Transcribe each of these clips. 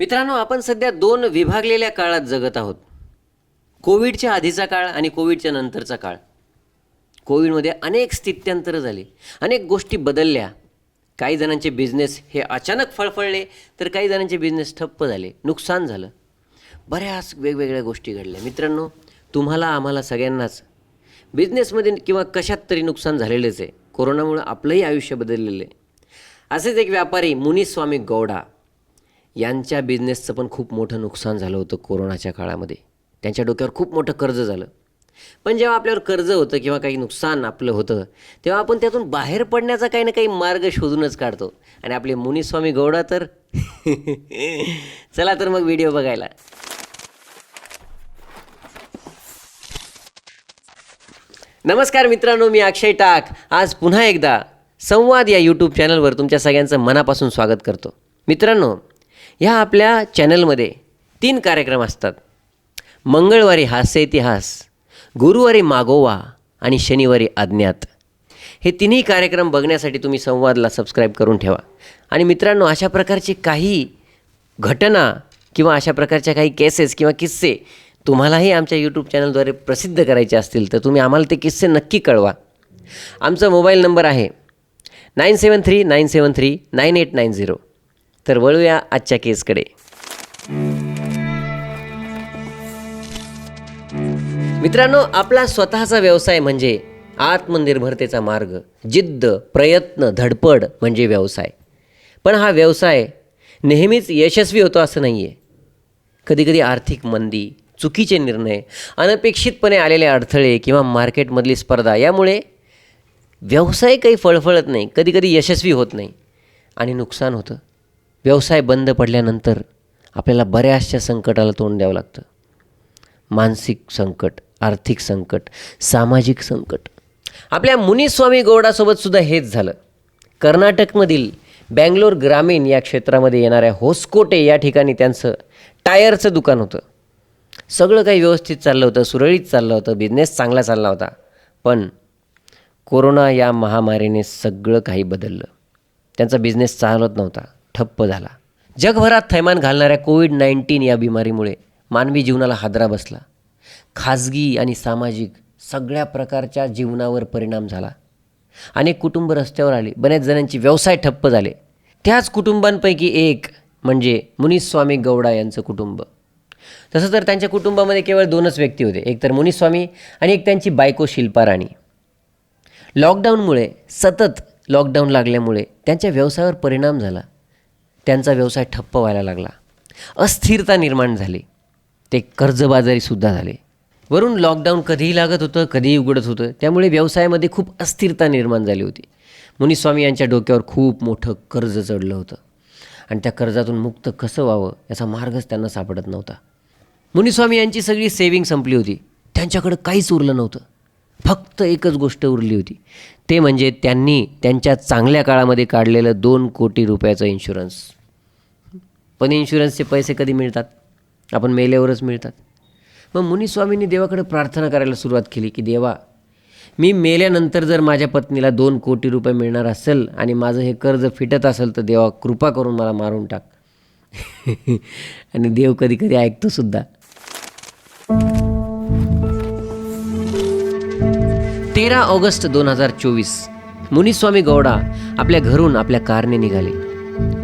मित्रांनो आपण सध्या दोन विभागलेल्या काळात जगत आहोत. कोविडच्या आधीचा काळ आणि कोविडच्या नंतरचा काळ. कोविडमध्ये अनेक स्थित्यंतरं झाली. अनेक गोष्टी बदलल्या. काही जणांचे बिझनेस हे अचानक फळफळले तर काही जणांचे बिझनेस ठप्प झाले नुकसान झालं. बऱ्याच वेगवेगळ्या गोष्टी घडल्या. मित्रांनो तुम्हाला आम्हाला सगळ्यांनाच बिझनेसमध्ये किंवा कशात तरी नुकसान झालेलंच आहे. कोरोनामुळं आपलंही आयुष्य बदललेलं आहे. असेच एक व्यापारी मुनीस्वामी गौडा. यांच्या बिझनेसचं पण खूप मोठं नुकसान झालं होतं कोरोनाच्या काळामध्ये. त्यांच्या डोक्यावर खूप मोठं कर्ज झालं. पण जेव्हा आपल्यावर कर्ज होतं किंवा काही नुकसान आपलं होतं तेव्हा आपण त्यातून बाहेर पडण्याचा काही ना काही मार्ग शोधूनच काढतो. आणि आपले मुनीस्वामी गौडा तर चला तर मग व्हिडिओ बघायला. नमस्कार मित्रांनो मी अक्षय टाक. आज पुन्हा एकदा संवाद या यूट्यूब चॅनलवर तुमच्या सगळ्यांचं मनापासून स्वागत करतो. मित्रांनो ह्या आपल्या चॅनलमध्ये तीन कार्यक्रम असतात. मंगळवारी हास्य इतिहास गुरुवारी मागोवा आणि शनिवारी अज्ञात. हे तिन्ही कार्यक्रम बघण्यासाठी तुम्ही संवादला सबस्क्राईब करून ठेवा. आणि मित्रांनो अशा प्रकारची काही घटना किंवा अशा प्रकारच्या काही केसेस किंवा किस्से तुम्हालाही आमच्या यूट्यूब चॅनलद्वारे प्रसिद्ध करायचे असतील तर तुम्ही आम्हाला ते किस्से नक्की कळवा. आमचा मोबाईल नंबर आहे nine seven three nine seven three nine eight nine zero. तर वळूया आजच्या केसकडे. मित्रांनो आपला स्वतःचा व्यवसाय म्हणजे आत्मनिर्भरतेचा मार्ग जिद्द प्रयत्न धडपड म्हणजे व्यवसाय. पण हा व्यवसाय नेहमीच यशस्वी होतो असं नाही आहे कधीकधी आर्थिक मंदी चुकीचे निर्णय अनपेक्षितपणे आलेले अडथळे किंवा मार्केटमधली स्पर्धा यामुळे व्यवसाय काही फळफळत नाही कधीकधी यशस्वी होत नाही आणि नुकसान होतं. व्यवसाय बंद पडल्यानंतर आपल्याला बऱ्याचशा संकटाला तोंड द्यावं लागतं. मानसिक संकट आर्थिक संकट सामाजिक संकट. आपल्या मुनीस्वामी गौडासोबतसुद्धा हेच झालं. कर्नाटकमधील बँगलोर ग्रामीण या क्षेत्रामध्ये येणाऱ्या होसकोटे या ठिकाणी त्यांचं टायरचं दुकान होतं. सगळं काही व्यवस्थित चाललं होतं सुरळीत चाललं होतं बिझनेस चांगला चालला होता. पण कोरोना या महामारीने सगळं काही बदललं. त्यांचा बिझनेस चालत नव्हता. ठप्प झाला. जगभरात थैमान घालणाऱ्या कोविड नाईन्टीन या बिमारीमुळे मानवी जीवनाला हादरा बसला. खाजगी आणि सामाजिक सगळ्या प्रकारच्या जीवनावर परिणाम झाला. अनेक कुटुंब रस्त्यावर आले. बऱ्याच जणांचे व्यवसाय ठप्प झाले. त्याच कुटुंबांपैकी एक म्हणजे मुनीस्वामी गौडा यांचं कुटुंब. तसं तर त्यांच्या कुटुंबामध्ये केवळ दोनच व्यक्ती होते. एक तर मुनीस्वामी आणि एक त्यांची बायको शिल्पा राणी. लॉकडाऊनमुळे सतत लॉकडाऊन लागल्यामुळे त्यांच्या व्यवसायावर परिणाम झाला. त्यांचा व्यवसाय ठप्प व्हायला लागला. अस्थिरता निर्माण झाली. ते कर्जबाजारीसुद्धा झाले. वरून लॉकडाऊन कधीही लागत होतं कधीही उघडत होतं. त्यामुळे व्यवसायामध्ये खूप अस्थिरता निर्माण झाली होती. मुनीस्वामी यांच्या डोक्यावर खूप मोठं कर्ज चढलं होतं. आणि त्या कर्जातून मुक्त कसं व्हावं याचा मार्गच त्यांना सापडत नव्हता. मुनीस्वामी यांची सगळी सेविंग संपली होती. त्यांच्याकडं काहीच उरलं नव्हतं. फक्त एकच गोष्ट उरली होती. ते म्हणजे त्यांनी त्यांच्या चांगल्या काळामध्ये काढलेलं दोन कोटी रुपयाचं इन्शुरन्स पण इन्शुरन्सचे पैसे कधी मिळतात? आपण मेल्यावरच मिळतात. मग मुनीस्वामींनी देवाकडे प्रार्थना करायला सुरुवात केली की देवा मी मेल्यानंतर जर माझ्या पत्नीला दोन कोटी रुपये मिळणार असेल आणि माझं हे कर्ज फिटत असेल तर देवा कृपा करून मला मारून टाक. आणि देव कधी कधी ऐकतो सुद्धा. तेरा ऑगस्ट दोन हजार चोवीस मुनीस्वामी गौडा आपल्या घरून आपल्या कारने निघाले.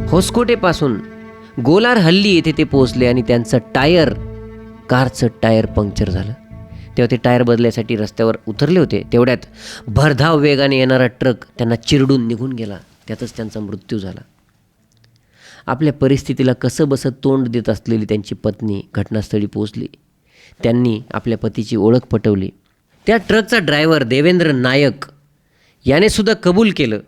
होसकोटेपासून गोलार हल्ली येथे ते पोहोचले आणि त्यांचं टायर कारचं टायर पंक्चर झालं. तेव्हा ते टायर बदलायसाठी रस्त्यावर उतरले होते. तेवढ्यात भरधाव वेगाने येणारा ट्रक त्यांना चिरडून निघून गेला. त्यातच त्यांचा मृत्यू झाला. आपल्या परिस्थितीला कसं बसं तोंड देत असलेली त्यांची पत्नी घटनास्थळी पोचली त्यांनी आपल्या पतीची ओळख पटवली. त्या ट्रकचा ड्रायव्हर देवेंद्र नायक याने सुद्धा कबूल केलं.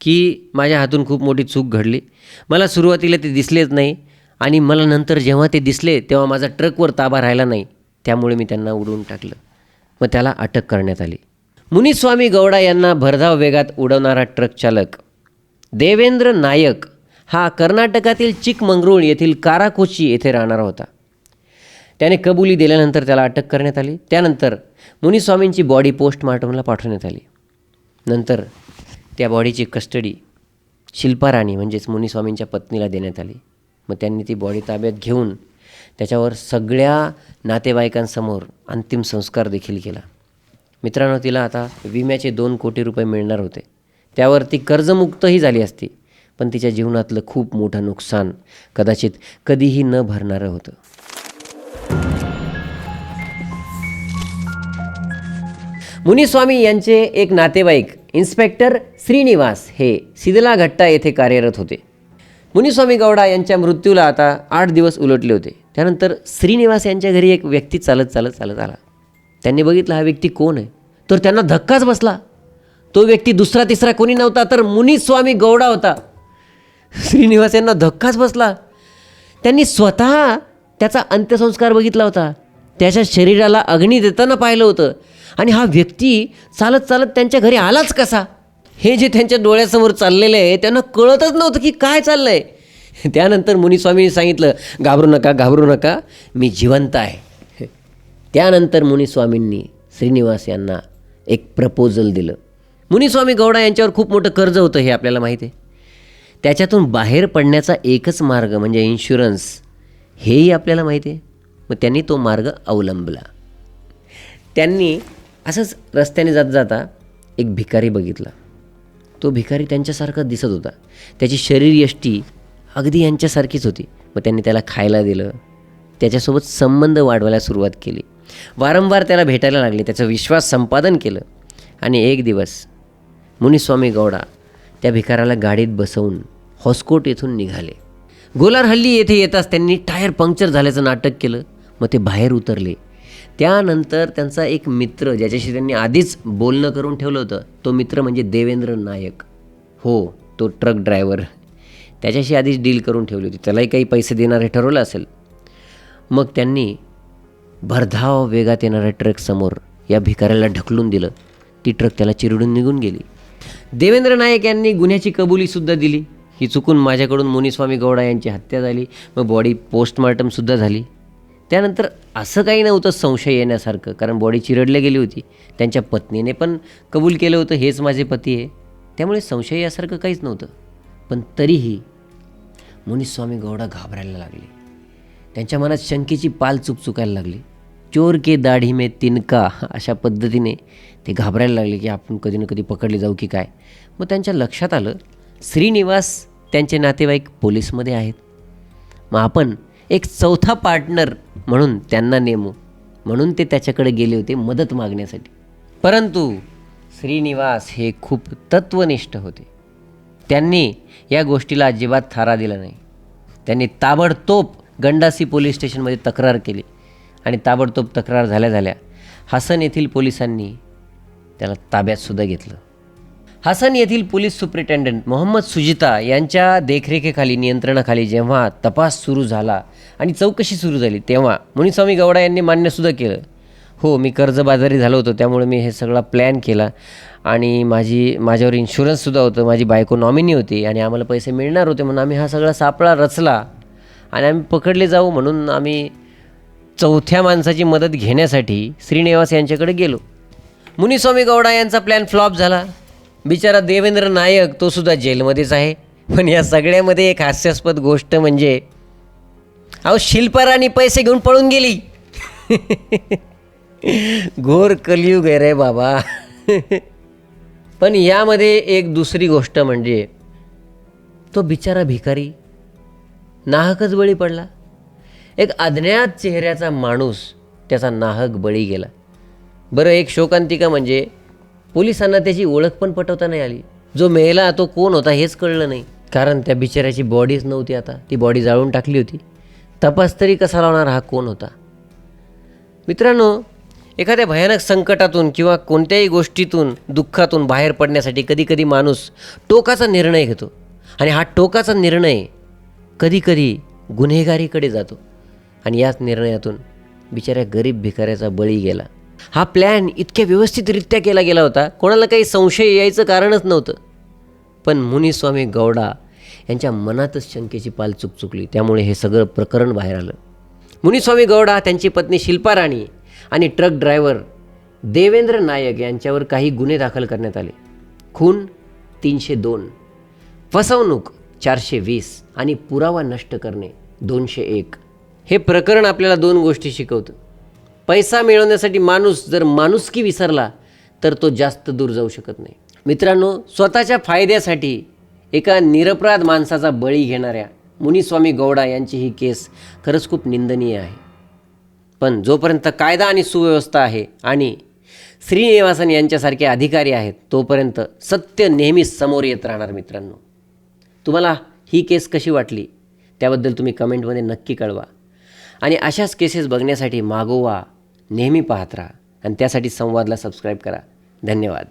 की माझ्या हातून खूप मोठी चूक घडली. मला सुरुवातीला ते दिसलेच नाही आणि मला नंतर जेव्हा ते दिसले तेव्हा माझा ट्रकवर ताबा राहिला नाही. त्यामुळे मी त्यांना उडवून टाकलं. मग त्याला अटक करण्यात आली. मुनीस्वामी गौडा यांना भरधाव वेगात उडवणारा ट्रक चालक देवेंद्र नायक हा कर्नाटकातील चिकमंगरुळ येथील काराकोची येथे राहणारा होता. त्याने कबुली दिल्यानंतर त्याला अटक करण्यात आली. त्यानंतर मुनीस्वामींची बॉडी पोस्टमार्टमला पाठवण्यात आली. नंतर त्या बॉडीची कस्टडी शिल्पा राणी म्हणजेच मुनीस्वामींच्या पत्नीला देण्यात आली. मग त्यांनी ती बॉडी ताब्यात घेऊन त्याच्यावर सगळ्या नातेवाईकांसमोर अंतिम संस्कार देखील केला. मित्रांनो तिला आता विम्याचे दोन कोटी रुपये मिळणार होते. त्यावर ती कर्जमुक्तही झाली असती पण तिच्या जीवनातलं खूप मोठं नुकसान कदाचित कधीही न भरणारं होतं. मुनिस्वामी यांचे एक नातेवाईक इन्स्पेक्टर श्रीनिवास हे शिदलाघट्टा येथे कार्यरत होते. मुनिस्वामी गौडा यांच्या मृत्यूला आता आठ दिवस उलटले होते. त्यानंतर श्रीनिवास यांच्या घरी एक व्यक्ती चालत चालत चालत आला. त्यांनी बघितलं हा व्यक्ती कोण आहे? तर त्यांना धक्काच बसला. तो व्यक्ती दुसरा तिसरा कोणी नव्हता तर मुनिस्वामी गौडा होता. श्रीनिवास यांना धक्काच बसला. त्यांनी स्वतः त्याचा अंत्यसंस्कार बघितला होता. त्याच्या शरीराला अग्नी देताना पाहिलं होतं. आणि हा व्यक्ती चालत चालत त्यांच्या घरी आलाच कसा? हे जे त्यांच्या डोळ्यासमोर चाललेलं आहे त्यांना कळतच नव्हतं की काय चाललं आहे त्यानंतर मुनिस्वामींनी सांगितलं घाबरू नका घाबरू नका मी जिवंत आहे. त्यानंतर मुनिस्वामींनी श्रीनिवास यांना एक प्रपोजल दिलं. मुनिस्वामी गौडा यांच्यावर खूप मोठं कर्ज होतं हे आपल्याला माहिती आहे. त्याच्यातून बाहेर पडण्याचा एकच मार्ग म्हणजे इन्शुरन्स हेही आपल्याला माहिती आहे. मग त्यांनी तो मार्ग अवलंबला. त्यांनी असंच रस्त्याने जात जाता एक भिकारी बघितला. तो भिकारी त्यांच्यासारखा दिसत होता. त्याची शरीरयष्टी अगदी यांच्यासारखीच होती. मग त्यांनी त्याला खायला दिलं. त्याच्यासोबत संबंध वाढवायला सुरुवात केली. वारंवार त्याला भेटायला लागले. त्याचा विश्वास संपादन केलं. आणि एक दिवस मुनिस्वामी गौडा त्या भिकाराला गाडीत बसवून हॉस्कोट येथून निघाले. गोलारहल्ली येथे येताच त्यांनी टायर पंक्चर झाल्याचं नाटक केलं. मग ते बाहेर उतरले. त्यानंतर त्यांचा एक मित्र ज्याच्याशी त्यांनी आधीच बोलणं करून ठेवलं होतं तो मित्र म्हणजे देवेंद्र नायक. हो तो ट्रक ड्रायव्हर त्याच्याशी आधीच डील करून ठेवली होती. त्यालाही काही पैसे देणार हे ठरवलं असेल. मग त्यांनी भरधाव वेगात येणाऱ्या ट्रकसमोर या भिकाऱ्याला ढकलून दिलं. ती ट्रक त्याला चिरडून निघून गेली. देवेंद्र नायक यांनी गुन्ह्याची कबुलीसुद्धा दिली. ही चुकून माझ्याकडून मुनिस्वामी गौडा यांची हत्या झाली. मग बॉडी पोस्टमार्टमसुद्धा झाली. त्यानंतर असं काही नव्हतं संशय येण्यासारखं कारण बॉडी चिरडली गेली होती. त्यांच्या पत्नीने पण कबूल केलं होतं हेच माझे पती आहे. त्यामुळे संशय यासारखं काहीच नव्हतं. पण तरीही मुनिस्वामी गौडा घाबरायला लागले. त्यांच्या मनात शंकेची पाल चुक चुकायला लागली. चोर के दाढी में तिनका अशा पद्धतीने ते घाबरायला लागले की आपण कधी ना कधी पकडले जाऊ की काय. मग त्यांच्या लक्षात आलं श्रीनिवास त्यांचे नातेवाईक पोलीसमध्ये आहेत. मग आपण एक चौथा पार्टनर म्हणून त्यांना नेमू. म्हणून ते त्याच्याकडे गेले होते मदत मागण्यासाठी. परंतु श्रीनिवास हे खूप तत्वनिष्ठ होते. त्यांनी या गोष्टीला अजिबात थारा दिला नाही. त्यांनी ताबडतोब गंडासी पोलीस स्टेशनमध्ये तक्रार केली आणि ताबडतोब तक्रार झाल्या झाल्या हसन येथील पोलिसांनी त्याला ताब्यातसुद्धा घेतलं. हसन येथील पोलीस सुप्रिटेंडंट मोहम्मद सुजिता यांच्या देखरेखीखाली नियंत्रणाखाली जेव्हा तपास सुरू झाला आणि चौकशी सुरू झाली तेव्हा मुनिस्वामी गौडा यांनी मान्यसुद्धा केलं. हो मी कर्जबाजारी झालो होतो त्यामुळे मी हे सगळा प्लॅन केला आणि माझी माझ्यावर इन्शुरन्ससुद्धा होतं माझी बायको नॉमिनी होती आणि आम्हाला पैसे मिळणार होते म्हणून आम्ही हा सगळा सापळा रचला आणि आम्ही पकडले जाऊ म्हणून आम्ही चौथ्या माणसाची मदत घेण्यासाठी श्रीनिवास यांच्याकडे गेलो. मुनिस्वामी गौडा यांचा प्लॅन फ्लॉप झाला. बिचारा देवेंद्र नायक तो सुद्धा जेलमध्येच आहे. पण या सगळ्यामध्ये एक हास्यास्पद गोष्ट म्हणजे अहो शिल्पाराणी पैसे घेऊन पळून गेली. घोर कलियुग आहे रे बाबा. पण यामध्ये एक दुसरी गोष्ट म्हणजे तो बिचारा भिकारी नाहकच बळी पडला. एक अज्ञात चेहऱ्याचा माणूस त्याचा नाहक बळी गेला. बरं एक शोकांतिका म्हणजे पोलिसांना त्याची ओळख पण पटवता नाही आली. जो मेला तो कोण होता हेच कळलं नाही. कारण त्या बिचाऱ्याची बॉडीच नव्हती आता. ती बॉडी जाळून टाकली होती. तपास तरी कसा लावणार हा कोण होता? मित्रांनो एखाद्या भयानक संकटातून किंवा कोणत्याही गोष्टीतून दुःखातून बाहेर पडण्यासाठी कधीकधी माणूस टोकाचा निर्णय घेतो. आणि हा टोकाचा निर्णय कधीकधी गुन्हेगारीकडे जातो. आणि याच निर्णयातून बिचाऱ्या गरीब भिकाऱ्याचा बळी गेला. हा प्लॅन इतक्या व्यवस्थितरित्या केला गेला होता. कोणाला काही संशय यायचं कारणच नव्हतं. पण मुनिस्वामी गौडा यांच्या मनातच शंकेची पाल चुक चुकली त्यामुळे हे सगळं प्रकरण बाहेर आलं. मुनिस्वामी गौडा त्यांची पत्नी शिल्पा राणी आणि ट्रक ड्रायव्हर देवेंद्र नायक यांच्यावर काही गुन्हे दाखल करण्यात आले. खून तीनशे दोन फसवणूक चारशे वीस आणि पुरावा नष्ट करणे दोनशे एक. हे प्रकरण आपल्याला दोन गोष्टी शिकवतं. पैसा मिळवण्यासाठी माणूस जर माणुसकी विसरला तर तो जास्त दूर जाऊ शकत नाही. मित्रांनो स्वतःच्या फायद्यासाठी एका निरपराध माणसाचा बळी घेणाऱ्या मुनिस्वामी गौडा यांची ही केस खरंच खूप निंदनीय आहे. पण जोपर्यंत कायदा आणि सुव्यवस्था आहे आणि श्रीनिवासन यांच्यासारखे अधिकारी आहेत तोपर्यंत सत्य नेहमीच समोर येत राहणार मित्रांनो. तुम्हाला ही केस कशी वाटली? त्याबद्दल तुम्ही कमेंटमध्ये नक्की कळवा. आणि अशाच केसेस बघण्यासाठी मागोवा नेहमी पाहत राहा. आणि त्यासाठी संवादला सबस्क्राईब करा. धन्यवाद.